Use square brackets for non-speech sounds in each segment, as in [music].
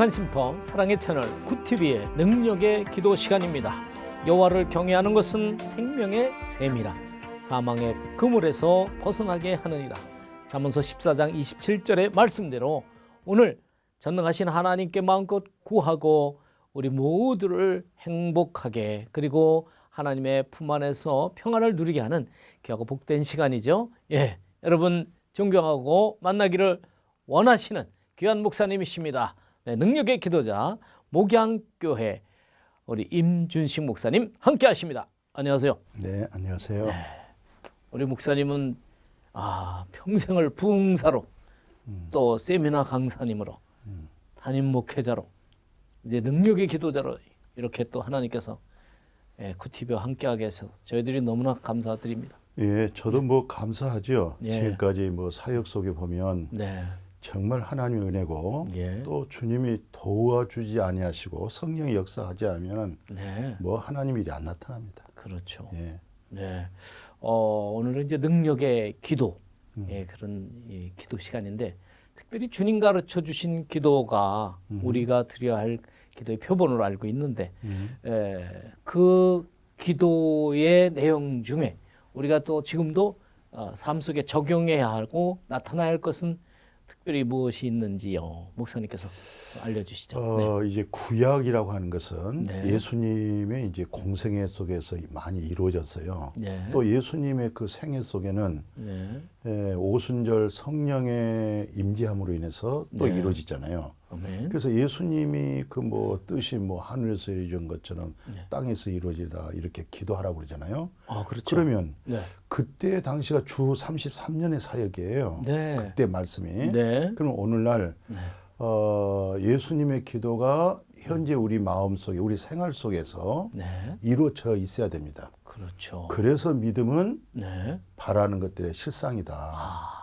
행복한 쉼터 사랑의 채널 굿TV의 능력의 기도 시간입니다. 여호와를 경외하는 것은 생명의 셈이라 사망의 그물에서 벗어나게 하느니라. 잠언서 14장 27절의 말씀대로 오늘 전능하신 하나님께 마음껏 구하고 우리 모두를 행복하게 그리고 하나님의 품 안에서 평안을 누리게 하는 귀하고 복된 시간이죠. 예, 여러분 존경하고 만나기를 원하시는 귀한 목사님이십니다. 네, 능력의 기도자 목양교회 우리 임준식 목사님 함께 하십니다. 안녕하세요. 네, 안녕하세요. 우리 목사님은 아 평생을 부흥사로 또 세미나 강사님으로 담임 목회자로 이제 능력의 기도자로 이렇게 또 하나님께서 예, 쿠티비와 함께하게 해서 저희들이 너무나 감사드립니다. 예, 저도 뭐 감사하죠. 예. 지금까지 뭐 사역 속에 보면 네, 정말 하나님의 은혜고 예, 또 주님이 도와주지 아니하시고 성령이 역사하지 않으면 네, 뭐 하나님 일이 안 나타납니다. 그렇죠. 예. 네, 어, 오늘은 이제 능력의 기도, 음. 예, 그런 이 기도 시간인데 특별히 주님 가르쳐 주신 기도가 음. 우리가 드려야 할 기도의 표본으로 알고 있는데 음. 에, 그 기도의 내용 중에 우리가 또 지금도 어, 삶 속에 적용해야 하고 나타나야 할 것은 특별히 무엇이 있는지요 목사님께서 알려주시죠. 네. 어, 이제 구약이라고 하는 것은 네. 예수님의 이제 공생애 속에서 많이 이루어졌어요. 네. 또 예수님의 그 생애 속에는 네. 예, 오순절 성령의 임재함으로 인해서 또 네. 이루어지잖아요. 아멘. 그래서 예수님이 그 뭐 뜻이 뭐 하늘에서 이루어진 것처럼 네. 땅에서 이루어지다 이렇게 기도하라고 그러잖아요. 아 그렇죠. 그러면 네. 그때 당시가 주 33년의 사역이에요. 네. 그때 말씀이. 네. 그럼 오늘날 네. 어, 예수님의 기도가 현재 우리 마음 속에 우리 생활 속에서 네. 이루어져 있어야 됩니다. 그렇죠. 그래서 믿음은 네. 바라는 것들의 실상이다. 아,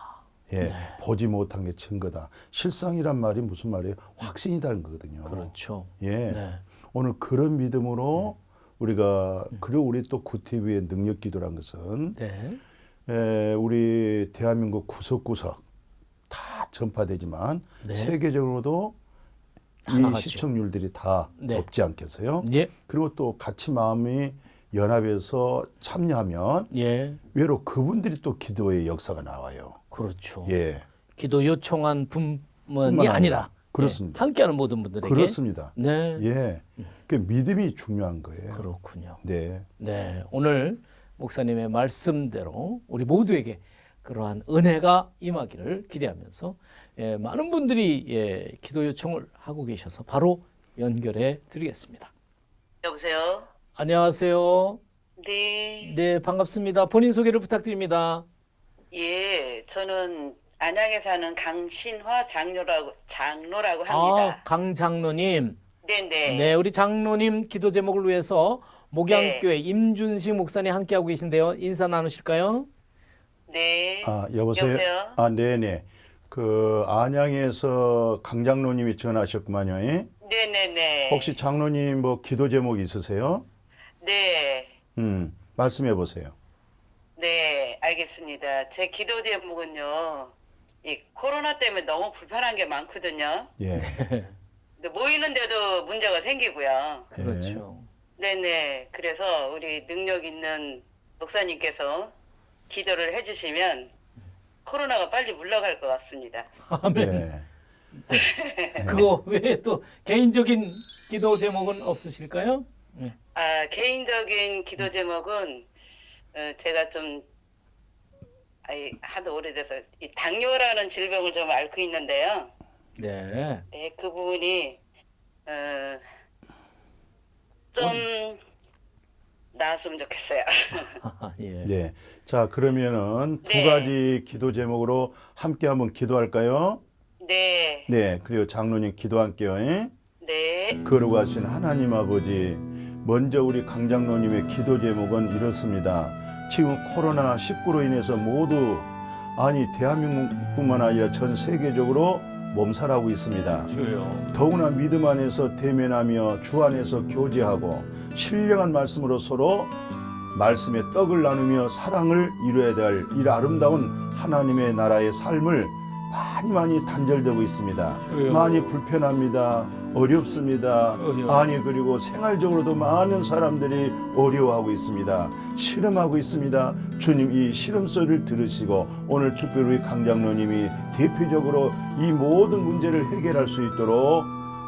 예, 보지 못한 게 증거다. 실상이란 말이 무슨 말이에요? 확신이라는 거거든요. 그렇죠. 예. 네. 오늘 그런 믿음으로 우리가 그리고 우리 또 구티비의 능력 기도란 것은 네. 에, 우리 대한민국 구석구석 다 전파되지만 네. 세계적으로도 다이 나갔죠. 시청률들이 다 네. 높지 않겠어요? 예. 그리고 또 같이 마음이 연합해서 참여하면 예. 외로 그분들이 또 기도의 역사가 나와요. 그렇죠. 예, 기도 요청한 분만이 아니라 아니라. 그렇습니다. 예, 함께하는 모든 분들에게 그렇습니다. 네. 예, 그 믿음이 중요한 거예요. 그렇군요. 네, 네. 오늘 목사님의 말씀대로 우리 모두에게 그러한 은혜가 임하기를 기대하면서 예, 많은 분들이 예, 기도 요청을 하고 계셔서 바로 연결해 드리겠습니다. 여보세요? 안녕하세요. 네. 네, 반갑습니다. 본인 소개를 부탁드립니다. 예, 저는 안양에 사는 강신화 장로라고, 장로라고 아, 합니다. 강 장로님. 네네. 네, 우리 장로님 기도 제목을 위해서 목양교회 임준식 목사님 함께하고 계신데요. 인사 나누실까요? 네. 아 여보세요. 여보세요? 아 네네. 그 안양에서 강 장로님이 전화하셨구만요. 예? 네네네. 혹시 장로님 뭐 기도 제목 있으세요? 네. 음 말씀해 보세요. 네, 알겠습니다. 제 기도 제목은요, 이 코로나 때문에 너무 불편한 게 많거든요. 예. 근데 모이는데도 문제가 생기고요. 그렇죠. 네네. 그래서 우리 능력 있는 목사님께서 기도를 해주시면 코로나가 빨리 물러갈 것 같습니다. 아멘. 예. [laughs] 그거 외에 또 개인적인 기도 제목은 없으실까요? 네. 아, 개인적인 기도 제목은 어, 제가 좀 아이, 하도 오래돼서 이 당뇨라는 질병을 좀 앓고 있는데요. 네. 네, 그 부분이 어, 좀 나았으면 좋겠어요. [laughs] 아, 예. 네. 자 그러면은 두 네. 가지 기도 제목으로 함께 한번 기도할까요? 네, 네. 그리고 장로님 기도할게요. 예? 네, 거룩하신 하나님 아버지, 먼저 우리 강 장로님의 기도 제목은 이렇습니다. 지금 코로나 19로 인해서 모두 아니 대한민국뿐만 아니라 전 세계적으로 몸살하고 있습니다. 주요. 더구나 믿음 안에서 대면하며 주 안에서 교제하고 신령한 말씀으로 서로 말씀의 떡을 나누며 사랑을 이루어야 될 이 아름다운 하나님의 나라의 삶을 많이 많이 단절되고 있습니다. 주여. 많이 불편합니다. 어렵습니다. 아니 그리고 생활적으로도 많은 사람들이 어려워하고 있습니다. 실험하고 있습니다. 주님 이 실험 소리를 들으시고 오늘 특별히 강장로님이 대표적으로 이 모든 문제를 해결할 수 있도록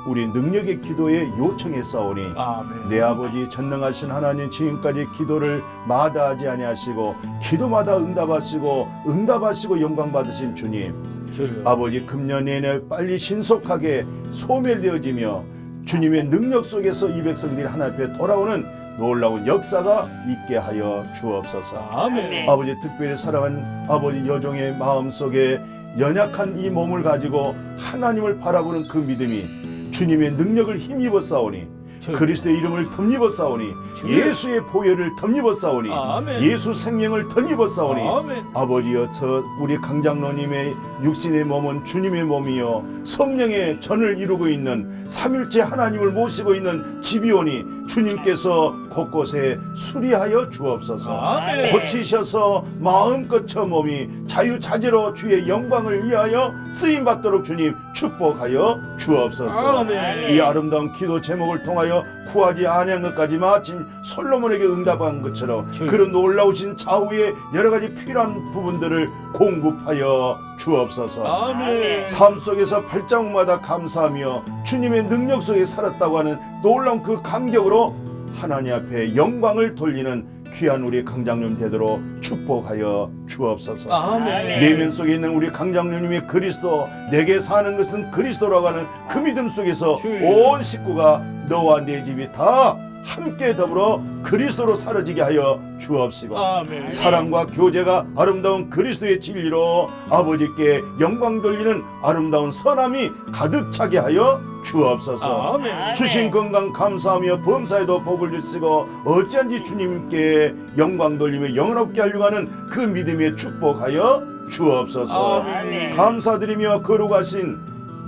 우리 능력의 기도에 요청해 싸우니 아멘. 내 아버지 전능하신 하나님 지금까지 기도를 마다하지 아니하시고 기도마다 응답하시고 응답하시고 영광 받으신 주님 주여. 아버지 금년 내내 빨리 신속하게 소멸되어지며 주님의 능력 속에서 이 백성들이 하나님 앞에 돌아오는 놀라운 역사가 있게 하여 주옵소서. 아멘. 아버지 특별히 사랑한 아버지 여종의 마음 속에 연약한 이 몸을 가지고 하나님을 바라보는 그 믿음이 주님의 능력을 힘입어 싸우니. 그리스도의 이름을 덧입어 싸우니 주여. 예수의 보혈을 덧입어 싸우니 아멘. 예수 생명을 덧입어 싸우니 아멘. 아버지여 저 우리 강장로님의 육신의 몸은 주님의 몸이요 성령의 전을 이루고 있는 삼일째 하나님을 모시고 있는 지비오니 주님께서 곳곳에 수리하여 주옵소서 아멘. 고치셔서 마음껏 저 몸이 자유자재로 주의 영광을 위하여 쓰임 받도록 주님 축복하여 주옵소서 아멘. 이 아름다운 기도 제목을 통하여 구하지 아니한 것까지 마침 솔로몬에게 응답한 것처럼. 그런 놀라우신 좌우의 여러 가지 필요한 부분들을 공급하여 주옵소서. 아멘. 삶 속에서 발자국마다 감사하며 주님의 능력 속에 살았다고 하는 놀라운 그 감격으로 하나님 앞에 영광을 돌리는 귀한 우리 강장님 되도록 축복하여 주옵소서. 아멘. 내면 속에 있는 우리 강장로님의 그리스도 내게 사는 것은 그리스도라고 하는 그 믿음 속에서. 온 식구가 너와 내 집이 다 함께 더불어 그리스도로 사라지게 하여 주옵시고 아멘. 사랑과 교제가 아름다운 그리스도의 진리로 아버지께 영광 돌리는 아름다운 선함이 가득 차게 하여 주옵소서 아멘. 주신 건강 감사하며 범사에도 복을 주시고 어찌한지 주님께 영광 돌리며 영원롭게 하려고 하는 그 믿음에 축복하여 주옵소서 아멘. 감사드리며 거룩하신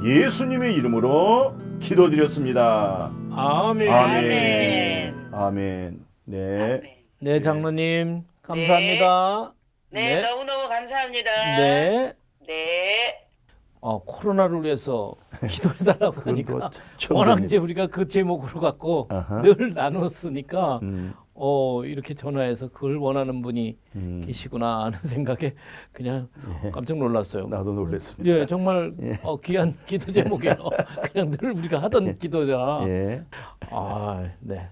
예수님의 이름으로 기도드렸습니다 아멘. 아멘 아멘 네 아멘. 네, 장로님 감사합니다. 네, 너무너무 감사합니다. 네. 네. 어, 코로나를 위해서 [laughs] 기도해달라고 하니까 워낙 이제 우리가 그 제목으로 갖고 아하. 늘 나눴으니까 음, 어, 이렇게 전화해서 그걸 원하는 분이 음. 계시구나 하는 [laughs] 생각에 그냥 깜짝 놀랐어요. 나도 놀랐습니다 예, 정말 [laughs] 어, 귀한 기도 제목이에요. [laughs] 그냥 늘 우리가 하던 기도라. 예. 아, 네.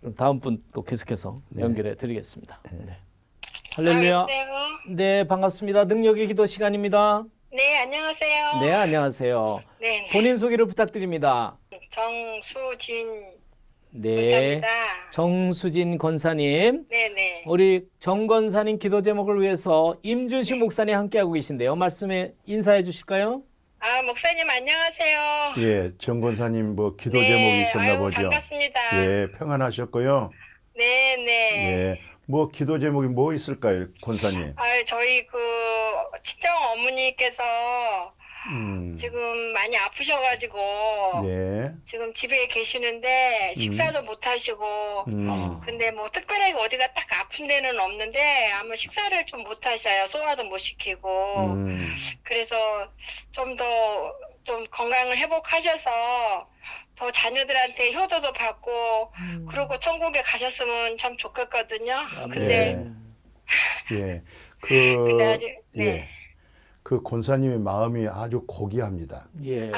그럼 다음 분 또 계속해서 네. 연결해 드리겠습니다. 네. 할렐루야. 안녕하세요. 네, 반갑습니다. 능력의 기도 시간입니다. 네, 안녕하세요. 네, 안녕하세요. 네, 네. 본인 소개를 부탁드립니다. 정수진 네. 감사합니다. 정수진 권사님. 네, 네. 우리 정 권사님 기도 제목을 위해서 임준식 목사님 함께하고 계신데요. 말씀에 인사해 주실까요? 아, 목사님 안녕하세요. 예, 정 권사님 뭐 기도 네, 제목이 있었나 아유, 보죠. 반갑습니다. 예, 평안하셨고요. 네, 네. 예, 뭐 기도 제목이 뭐 있을까요, 권사님? 아, 저희 그 친정 어머니께서 음, 지금 많이 아프셔가지고 네, 지금 집에 계시는데 식사도 못 하시고 음, 아. 근데 뭐 특별하게 어디가 딱 아픈 데는 없는데 아마 식사를 좀 못 하셔요. 소화도 못 시키고. 음, 그래서 좀 더 좀 건강을 회복하셔서 더 자녀들한테 효도도 받고 그러고 천국에 가셨으면 참 좋겠거든요. 근데 예, 예, 그, 네. 예, 그 권사님의 마음이 아주 고귀합니다. 예.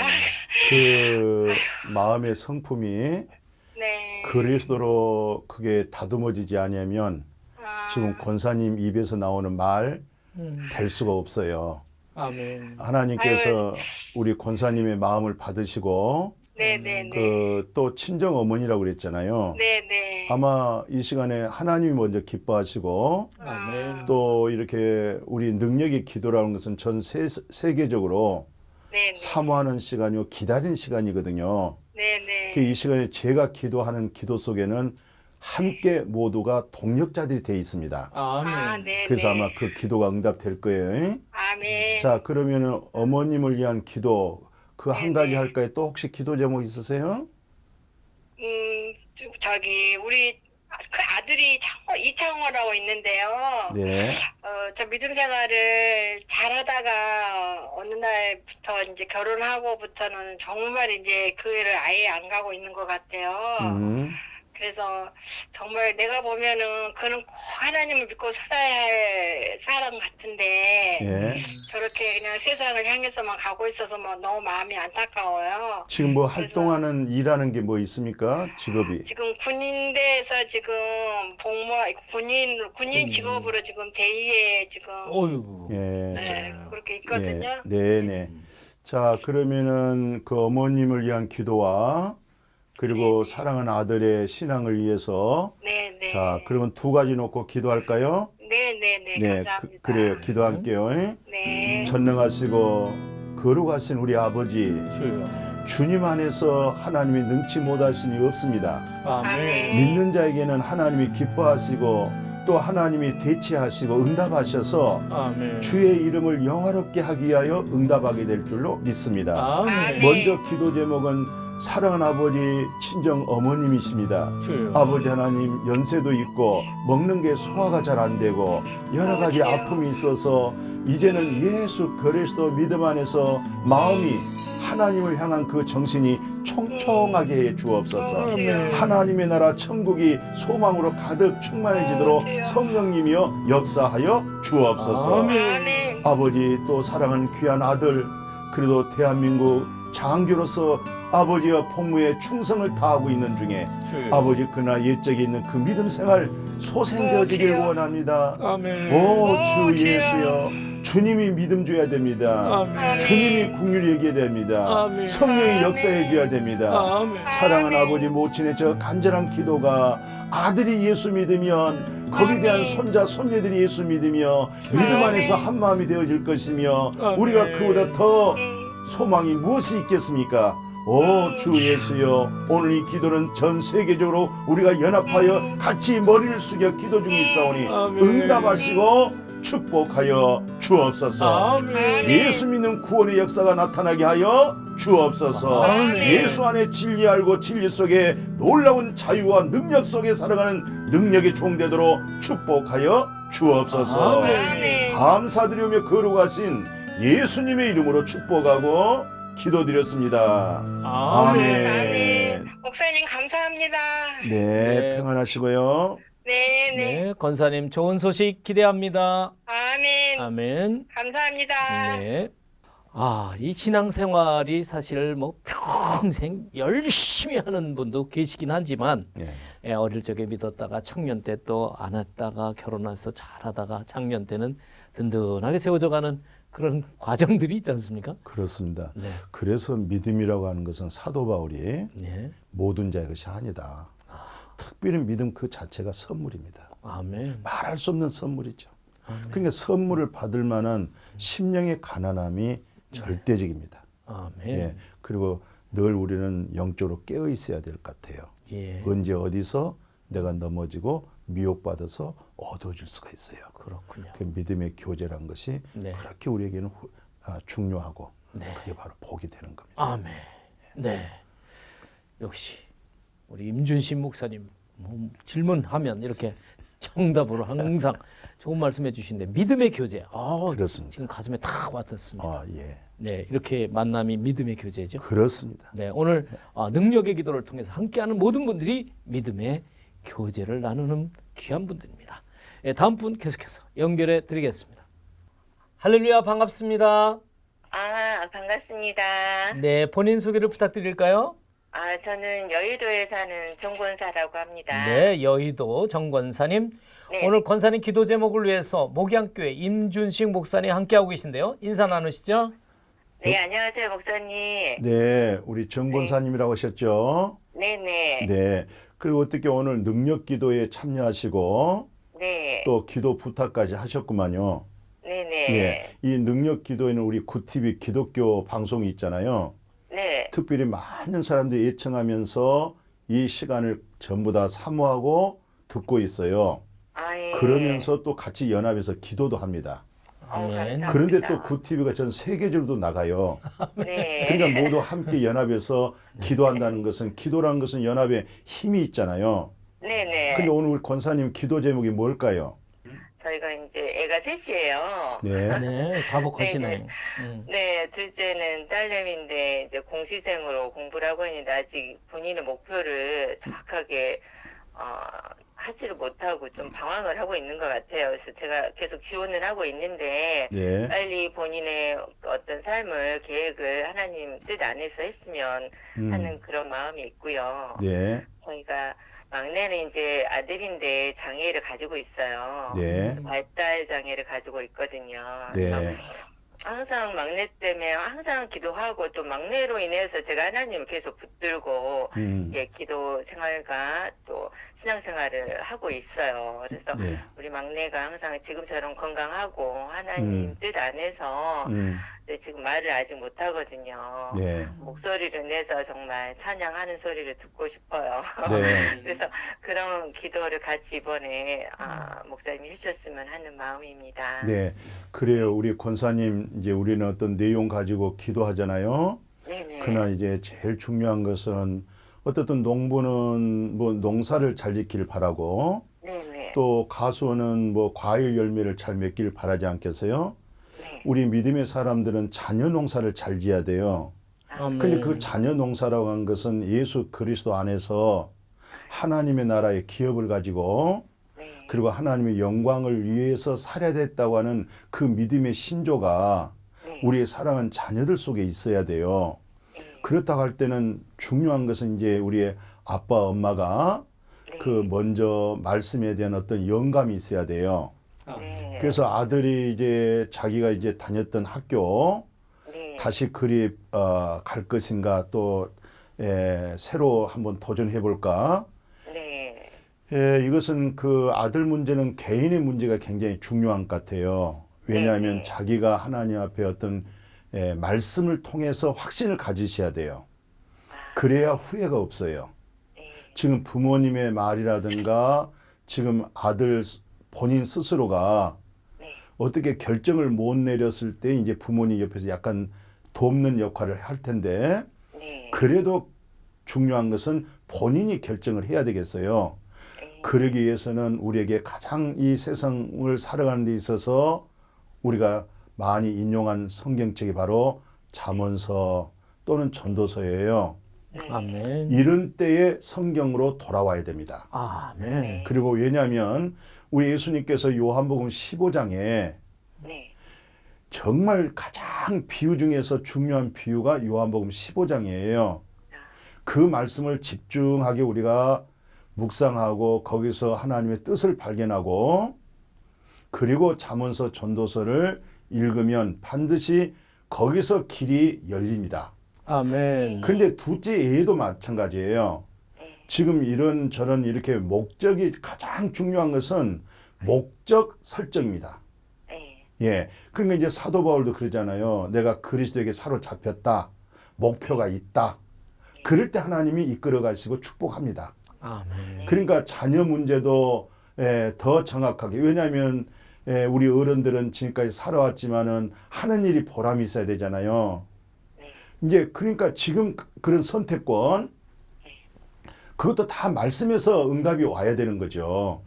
그 마음의 성품이 네. 그리스도로 그게 다듬어지지 않으면 아, 지금 권사님 입에서 나오는 말 음, 될 수가 없어요. 아멘. 하나님께서 우리 권사님의 마음을 받으시고 네네네. 그 또 친정 어머니라고 그랬잖아요. 네네. 아마 이 시간에 하나님이 먼저 기뻐하시고 아멘. 또 이렇게 우리 능력의 기도라는 것은 전 세, 세계적으로 네네. 사모하는 시간이요 기다리는 시간이거든요. 네네. 그이 시간에 제가 기도하는 기도 속에는 함께 모두가 동력자들이 돼 있습니다. 아멘. 아, 네네. 그래서 아마 그 기도가 응답될 거예요. 아멘. 자 그러면은 어머님을 위한 기도 그 한 가지. 할까요? 또 혹시 기도 제목 있으세요? 음, 저- 저기 우리 그 아들이 창호, 이창호라고 있는데요. 네. 어, 저 믿음 생활을 잘하다가 어느 날부터 이제 결혼하고부터는 정말 이제 교회를 아예 안 가고 있는 것 같아요. 음. 그래서 정말 내가 보면은 그는 꼭 하나님을 믿고 살아야 할 사람 같은데 예. 저렇게 그냥 세상을 향해서만 가고 있어서 뭐 너무 마음이 안타까워요. 지금 뭐 활동하는 일하는 게 뭐 있습니까? 직업이. 지금 군대에서 지금 복무 군인 군인 직업으로 지금 대의에 지금 어이구. 예. 네, 그렇게 있거든요. 예. 네, 네. 자, 그러면은 그 어머님을 위한 기도와 그리고 사랑하는 아들의 신앙을 위해서 네, 네. 자, 그러면 두 가지 놓고 기도할까요? 네, 네, 네. 그, 감사합니다. 그 래요. 기도할게요. 예? 네. 전능하시고 거룩하신 우리 아버지 주여. 주님 안에서 하나님이 능치 못하시니 없습니다. 아멘. 믿는 자에게는 하나님이 기뻐하시고 또 하나님이 대체하시고 응답하셔서 아멘. 주의 이름을 영화롭게 하기 위하여 응답하게 될 줄로 믿습니다. 아멘. 먼저 기도 제목은 사랑하는 아버지 친정 어머님이십니다. 주여. 아버지 하나님 연세도 있고 먹는 게 소화가 잘 안 되고 여러 가지. 아픔이 있어서 이제는 예수 그리스도 믿음 안에서 마음이 하나님을 향한 그 정신이 총총하게 해 주옵소서. 하나님의 나라 천국이 소망으로 가득 충만해지도록. 성령님이여 역사하여 주옵소서. 아버지 또 사랑하는 귀한 아들 그래도 대한민국 장교로서 아버지와 복무에 충성을 다하고 있는 중에 주여. 아버지 그나 옛적에 있는 그 믿음 생활 소생되어지길. 원합니다. 아멘. 오 주. 예수여 주님이 믿음 줘야 됩니다. 아멘. 주님이 국률 얘기해야 됩니다. 아멘. 성령이 역사해 줘야 됩니다. 아멘. 사랑하는 아멘. 아버지 모친의 저 간절한 기도가 아들이 예수 믿으면 거기에 대한. 손자 손녀들이 예수 믿으며 믿음 안에서 한 마음이 되어질 것이며 아멘. 우리가 그보다 더 네. 소망이 무엇이 있겠습니까? 오 주 예수여 오늘 이 기도는 전 세계적으로 우리가 연합하여 같이 머리를 숙여 기도 중에 있사오니. 응답하시고 축복하여 주옵소서 아멘. 예수 믿는 구원의 역사가 나타나게 하여 주옵소서 아멘. 예수 안에 진리 알고 진리 속에 놀라운 자유와 능력 속에 살아가는 능력의 종되도록 축복하여 주옵소서. 아멘. 감사드리며 거룩하신 예수님의 이름으로 축복하고 기도드렸습니다. 아멘. 아멘. 목사님 감사합니다. 네, 네. 평안하시고요. 네, 네. 네, 권사님 좋은 소식 기대합니다. 아멘. 아멘. 감사합니다. 네. 아, 이 신앙생활이 사실 뭐 평생 열심히 하는 분도 계시긴 하지만 예. 예, 어릴 적에 믿었다가 청년 때 또 안 했다가 결혼해서 잘하다가 장년 때는 든든하게 세워져 가는 그런 [laughs] 과정들이 있지 않습니까? 그렇습니다. 네. 그래서 믿음이라고 하는 것은 사도 바울이 네. 모든 자의 것이 아니다. 특별히 믿음 그 자체가 선물입니다. 아멘. 말할 수 없는 선물이죠. 그러니까 선물을 받을 만한 심령의 가난함이 절대적입니다. 아멘. 예. 그리고 늘 우리는 영적으로 깨어 있어야 될 것 같아요. 예. 언제 어디서 내가 넘어지고 미혹받아서 얻어질 수가 있어요. 그렇군요. 그 믿음의 교제란 것이 네. 그렇게 우리에게는 후- 아, 중요하고 네. 그게 바로 복이 되는 겁니다. 아멘. 네. 역시 우리 임준신 목사님 뭐 질문하면 이렇게 정답으로 항상 [laughs] 좋은 말씀해 주시는데 믿음의 교제. 아, 그렇습니다. 지금 가슴에 탁 와닿습니다. 아, 예. 네, 이렇게 만남이 믿음의 교제죠. 그렇습니다. 네, 오늘 아, 능력의 기도를 통해서 함께하는 모든 분들이 믿음의 교제를 나누는 귀한 분들입니다. 예, 다음 분 계속해서 연결해 드리겠습니다. 할렐루야 반갑습니다. 아, 반갑습니다. 네, 본인 소개를 부탁드릴까요? 아, 저는 여의도에 사는 정권사라고 합니다. 네, 여의도 정권사님. 네. 오늘 권사님 기도 제목을 위해서 목양교회 임준식 목사님 함께하고 계신데요. 인사 나누시죠? 네, 안녕하세요, 목사님. 네, 우리 정권사님이라고 하셨죠? 네, 네. 네. 그리고 어떻게 오늘 능력 기도에 참여하시고 네. 또 기도 부탁까지 하셨구만요. 네, 네. 예. 이 능력 기도에는 우리 구티비 기독교 방송이 있잖아요. 네. 특별히 많은 사람들이 예청하면서 이 시간을 전부 다 사모하고 듣고 있어요. 아, 예. 그러면서 또 같이 연합해서 기도도 합니다. 어, 아멘. 감사합니다. 그런데 또 구티비가 전 세계적으로도 나가요. 네. 그러니까 모두 함께 연합해서 기도한다는 것은 기도라는 것은 연합에 힘이 있잖아요. 네네. 근데 오늘 우리 권사님 기도 제목이 뭘까요? 저희가 이제 애가 셋이에요. 네. 네. 네, 음. 네, 둘째는 딸내미인데 이제 공시생으로 공부를 하고 있는데 아직 본인의 목표를 정확하게 어, 하지를 못하고 좀 방황을 하고 있는 것 같아요. 그래서 제가 계속 지원을 하고 있는데 네. 빨리 본인의 어떤 삶을 계획을 하나님 뜻 안에서 했으면 음. 하는 그런 마음이 있고요. 네. 저희가 막내는 이제 아들인데 장애를 가지고 있어요. 네. 발달 장애를 가지고 있거든요. 네. 그래서 항상 막내 때문에 항상 기도하고 또 막내로 인해서 제가 하나님을 계속 붙들고 음. 예, 기도 생활과 또 신앙 생활을 하고 있어요. 그래서 네. 우리 막내가 항상 지금처럼 건강하고 하나님 음. 뜻 안에서 음. 근데 지금 말을 아직 못 하거든요. 네. 목소리를 내서 정말 찬양하는 소리를 듣고 싶어요. 네. [laughs] 그래서 그런 기도를 같이 이번에 아, 목사님이 해주셨으면 하는 마음입니다. 네. 그래요. 우리 권사님 이제 우리는 어떤 내용 가지고 기도하잖아요. 네네. 그러나 이제 제일 중요한 것은 어떻든 농부는 뭐 농사를 잘 짓기를 바라고 네네. 또 가수는 뭐 과일 열매를 잘 맺기를 바라지 않겠어요? 네. 우리 믿음의 사람들은 자녀 농사를 잘 지어야 돼요. 아멘. 근데 그 자녀 농사라고 한 것은 예수 그리스도 안에서 하나님의 나라의 기업을 가지고 네. 그리고 하나님의 영광을 위해서 살아야 됐다고 하는 그 믿음의 신조가 네. 우리의 사랑하는 자녀들 속에 있어야 돼요. 네. 그렇다고 할 때는 중요한 것은 이제 우리의 아빠, 엄마가 네. 그 먼저 말씀에 대한 어떤 영감이 있어야 돼요. 네. 그래서 아들이 이제 자기가 이제 다녔던 학교 네. 다시 그리 어, 갈 것인가 또 에, 새로 한번 도전해 볼까? 네. 예, 이것은 그 아들 문제는 개인의 문제가 굉장히 중요한 것 같아요. 왜냐하면 네, 네. 자기가 하나님 앞에 어떤 예, 말씀을 통해서 확신을 가지셔야 돼요. 그래야 후회가 없어요. 네. 지금 부모님의 말이라든가 지금 아들 스- 본인 스스로가 네. 어떻게 결정을 못 내렸을 때 이제 부모님 옆에서 약간 돕는 역할을 할 텐데 네. 그래도 중요한 것은 본인이 결정을 해야 되겠어요. 네. 그러기 위해서는 우리에게 가장 이 세상을 살아가는 데 있어서 우리가 많이 인용한 성경책이 바로 잠언서 또는 전도서예요. 네. 아멘. 이런 때에 성경으로 돌아와야 됩니다. 아멘. 그리고 왜냐하면 우리 예수님께서 요한복음 15장에 네. 정말 가장 비유 중에서 중요한 비유가 요한복음 15장이에요. 그 말씀을 집중하게 우리가 묵상하고 거기서 하나님의 뜻을 발견하고 그리고 잠언서 전도서를 읽으면 반드시 거기서 길이 열립니다. 아멘. 근데 둘째 예도 마찬가지예요. 네. 지금 이런 저런 이렇게 목적이 가장 중요한 것은 목적 설정입니다. 네. 예. 그러니까 이제 사도 바울도 그러잖아요. 내가 그리스도에게 사로잡혔다. 목표가 있다. 그럴 때 하나님이 이끌어 가시고 축복합니다. 아멘. 그러니까 자녀 문제도 예, 더 정확하게 왜냐하면 예, 우리 어른들은 지금까지 살아왔지만은 하는 일이 보람이 있어야 되잖아요. 네. 이제 그러니까 지금 그- 그런 선택권 그것도 다 말씀에서 응답이 와야 되는 거죠.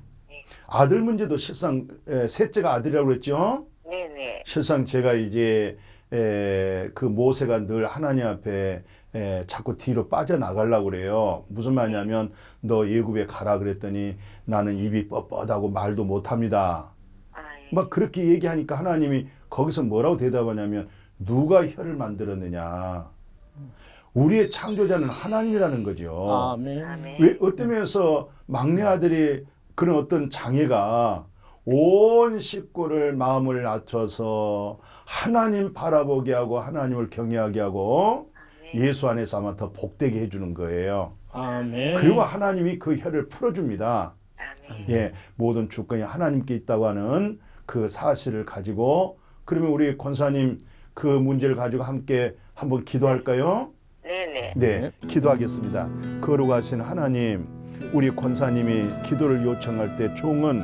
아들 문제도 실상 에, 셋째가 아들이라고 그랬죠. 네 네. 실상 제가 이제 에, 그 모세가 늘 하나님 앞에 에, 자꾸 뒤로 빠져나가려고 그래요. 무슨 말이냐면 너 예굽에 가라 그랬더니 나는 입이 뻣뻣하고 말도 못합니다. 아, 예. 막 그렇게 얘기하니까 하나님이 거기서 뭐라고 대답하냐면 누가 혀를 만들었느냐. 우리의 창조자는 하나님이라는 거죠. 아멘. 아멘. 왜 어떤 면에서 막내 아들이 그런 어떤 장애가 온 식구를 마음을 낮춰서 하나님 바라보게 하고 하나님을 경외하게 하고 예수 안에서 아마 더 복되게 해주는 거예요. 아멘. 그리고 하나님이 그 혀를 풀어줍니다. 아멘. 예, 모든 주권이 하나님께 있다고 하는 그 사실을 가지고 그러면 우리 권사님 그 문제를 가지고 함께 한번 기도할까요? 네네. 네, 기도하겠습니다. 거룩하신 하나님, 우리 권사님이 기도를 요청할 때 종은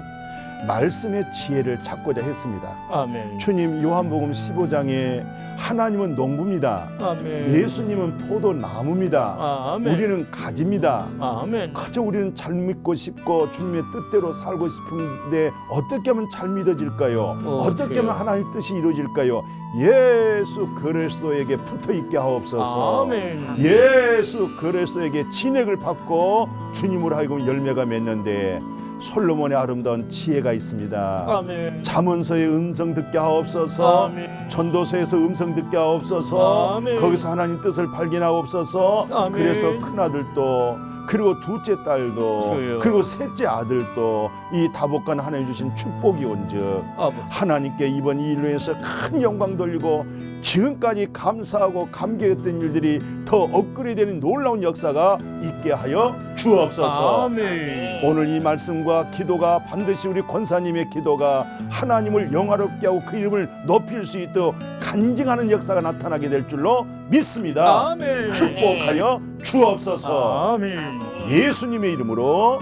말씀의 지혜를 찾고자 했습니다. 아멘. 주님 요한복음 15장에 하나님은 농부입니다. 아멘. 예수님은 포도나무입니다. 아멘. 우리는 가지입니다. 아멘. 그저 우리는 잘 믿고 싶고 주님의 뜻대로 살고 싶은데 어떻게 하면 잘 믿어질까요? 어, 어, 떻게. 하면 하나님의 뜻이 이루어질까요? 예수 그리스도에게 붙어 있게 하옵소서. 아멘. 예수 그리스도에게 진액을 받고 주님으로 하여금 열매가 맺는데 솔로몬의 아름다운 지혜가 있습니다. 아멘. 잠언서의 음성 듣게 하옵소서. 아멘. 전도서에서 음성 듣게 하옵소서. 아멘. 거기서 하나님 뜻을 발견하옵소서. 아멘. 그래서 큰 아들도 그리고 둘째 딸도 주여. 그리고 셋째 아들도 이 다복간 하나님 주신 축복이 온즉 아멘. 하나님께 이번 이 일로 해서 큰 영광 돌리고 지금까지 감사하고 감격했던 일들이 더 업그레이드되는 놀라운 역사가 있게 하여 주옵소서. 아멘. 오늘 이 말씀과 기도가 반드시 우리 권사님의 기도가 하나님을 영화롭게 하고 그 이름을 높일 수 있도록 간증하는 역사가 나타나게 될 줄로 믿습니다. 아멘. 축복하여 주옵소서. 아멘. 예수님의 이름으로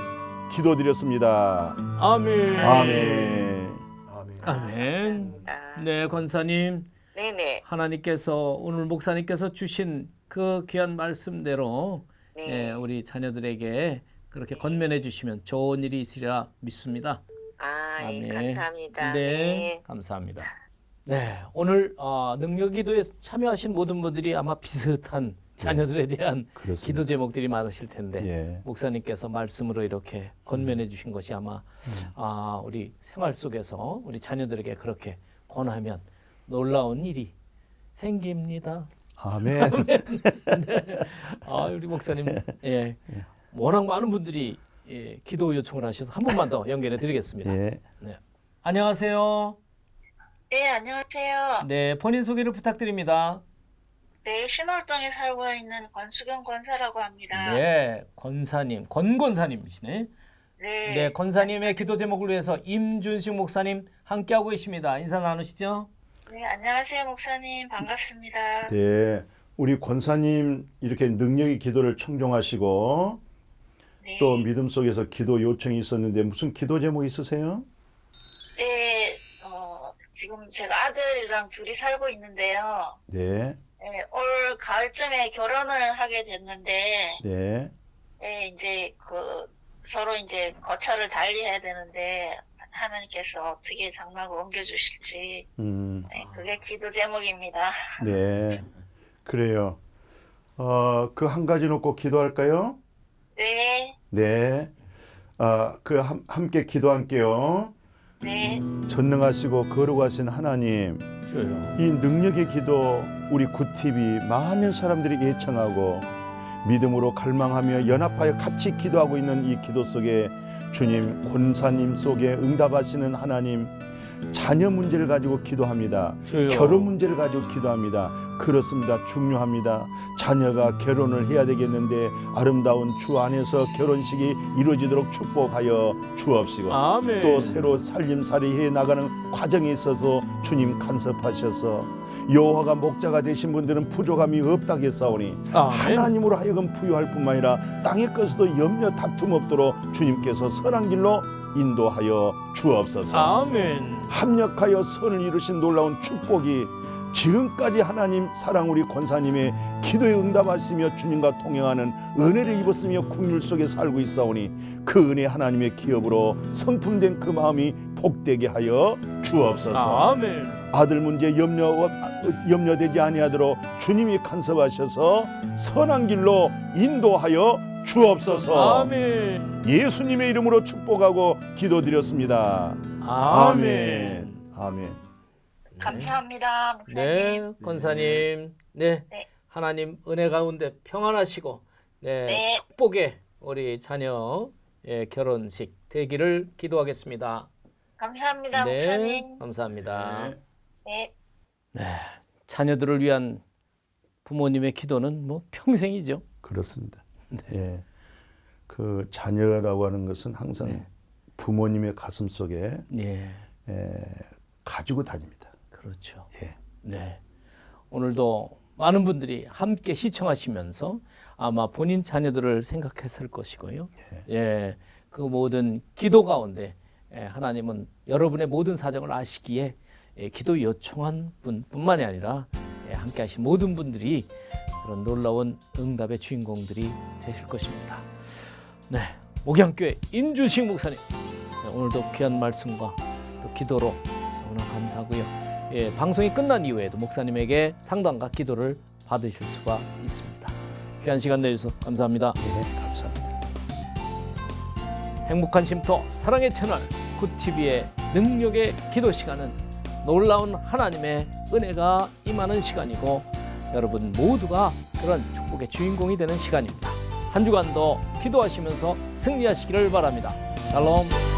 기도드렸습니다. 아멘. 아멘. 아멘. 아멘. 감사합니다. 네, 권사님. 네네. 하나님께서 오늘 목사님께서 주신 그 귀한 말씀대로 네. 예, 우리 자녀들에게 그렇게 건면해 주시면 좋은 일이 있으리라 믿습니다. 아, 예, 아멘. 감사합니다. 네, 네. 감사합니다. 네, 오늘 어, 능력 기도에 참여하신 모든 분들이 아마 비슷한 자녀들에 대한 그렇습니다. 기도 제목들이 많으실 텐데 예. 목사님께서 말씀으로 이렇게 건면해 주신 것이 아마 아, 우리 생활 속에서 우리 자녀들에게 그렇게 권하면 놀라운 일이 생깁니다. 아멘. [laughs] 아, 우리 목사님, [laughs] 예, 워낙 많은 분들이 예, 기도 요청을 하셔서 한 번만 더 연결해 드리겠습니다. 예. 안녕하세요. 네, 안녕하세요. 네, 본인 소개를 부탁드립니다. 네, 신월동에 살고 있는 권수경 권사라고 합니다. 네, 권사님, 권권사님이시네. 네. 네, 권사님의 기도 제목을 위해서 임준식 목사님 함께하고 계십니다. 인사 나누시죠? 네, 안녕하세요, 목사님. 반갑습니다. 네. 우리 권사님 이렇게 능력의 기도를 청종하시고 네. 또 믿음 속에서 기도 요청이 있었는데 무슨 기도 제목 있으세요? 네, 어, 지금 제가 아들이랑 둘이 살고 있는데요. 네. 네, 올 가을쯤에 결혼을 하게 됐는데, 네. 네, 이제 그 서로 이제 거처를 달리해야 되는데 하나님께서 어떻게 장막을 옮겨주실지 음. 네, 그게 기도 제목입니다. 네. 그래요. 어, 그 한 가지 놓고 기도할까요? 네, 네. 아, 그 함, 함께 기도할게요. 네, 전능하시고 거룩하신 하나님, 주요. 이 능력의 기도 우리 구티비 많은 사람들이 예청하고 믿음으로 갈망하며 연합하여 같이 기도하고 있는 이 기도 속에 주님 권사님 속에 응답하시는 하나님 자녀 문제를 가지고 기도합니다. 주요. 결혼 문제를 가지고 기도합니다. 그렇습니다. 중요합니다. 자녀가 결혼을 해야 되겠는데 아름다운 주 안에서 결혼식이 이루어지도록 축복하여 주옵시고 아멘. 또 새로 살림살이 해 나가는 과정에 있어서 주님 간섭하셔서 여호와가 목자가 되신 분들은 부족함이 없다겠사오니. 하나님으로 하여금 부유할 뿐만 아니라 땅의 것에도 염려 다툼 없도록 주님께서 선한 길로 인도하여 주옵소서. 아멘. 합력하여 선을 이루신 놀라운 축복이 지금까지 하나님 사랑 우리 권사님의 기도에 응답하시며 주님과 동행하는 은혜를 입었으며 국률 속에 살고 있사오니 그 은혜 하나님의 기업으로 성품된 그 마음이 복되게 하여 주옵소서. 아멘. 아들 문제 염려 염려되지 아니하도록 주님이 간섭하셔서 선한 길로 인도하여 주옵소서. 아멘. 예수님의 이름으로 축복하고 기도드렸습니다. 아멘. 아멘. 감사합니다, 목사님. 네, 권사님. 네. 네. 하나님 은혜 가운데 평안하시고 네, 네. 축복의 우리 자녀 의 결혼식 되기를 기도하겠습니다. 감사합니다, 네. 목사님. 감사합니다. 네. 네. 자녀들을 위한 부모님의 기도는 뭐 평생이죠. 그렇습니다. 예. 그 자녀라고 하는 것은 항상 네. 부모님의 가슴 속에 예. 에, 가지고 다닙니다. 그렇죠. 예. 네. 오늘도 많은 분들이 함께 시청하시면서 아마 본인 자녀들을 생각했을 것이고요. 예. 그 모든 기도 가운데 예, 하나님은 여러분의 모든 사정을 아시기에 예, 기도 요청한 분뿐만이 아니라 예, 함께 하신 모든 분들이 그런 놀라운 응답의 주인공들이 되실 것입니다. 네, 목양교회 인주식 목사님 네, 오늘도 귀한 말씀과 또 기도로 너무나 감사하고요. 예, 방송이 끝난 이후에도 목사님에게 상담과 기도를 받으실 수가 있습니다. 귀한 시간 내주셔서 감사합니다. 예, 감사합니다. 행복한 쉼터 사랑의 채널 굿TV의 능력의 기도 시간은 놀라운 하나님의 은혜가 임하는 시간이고 여러분 모두가 그런 축복의 주인공이 되는 시간입니다. 한 주간도 기도하시면서 승리하시기를 바랍니다. 샬롬.